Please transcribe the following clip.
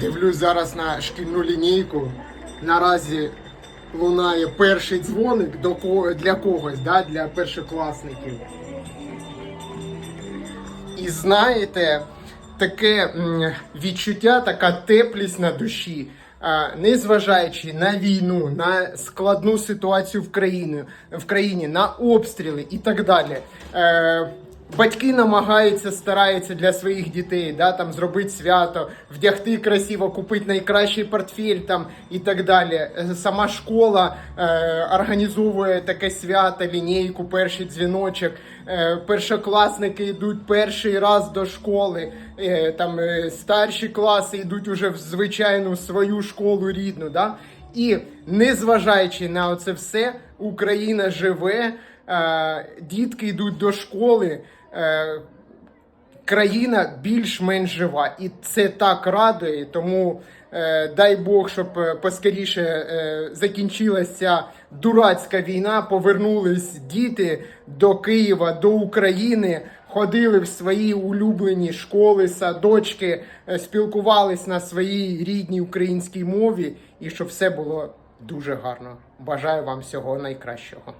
Дивлюсь зараз на шкільну лінійку. Наразі лунає перший дзвоник до ко- для когось, да? для першокласників. І знаєте, таке відчуття, така теплість на душі, незважаючи на війну, на складну ситуацію в країні, в країні, на обстріли і так далі. Батьки намагаються, стараються для своїх дітей, да, там зробити свято, вдягти красиво, купити найкращий портфель там і так далі. Е, Сама школа е, організовує таке свято, лінійку, перший дзвіночок. Е, першокласники йдуть перший раз до школи. Е, там е, старші класи йдуть уже в звичайну свою школу рідну. Да? І незважаючи на це все, Україна живе, е, дітки йдуть до школи. Е, країна більш-менш жива, і це так радує. Тому е, дай Бог, щоб е, поскоріше е, закінчилася ця дурацька війна. Повернулись діти до Києва, до України. Ходили в свої улюблені школи, садочки, е, спілкувались на своїй рідній українській мові, і щоб все було дуже гарно. Бажаю вам всього найкращого.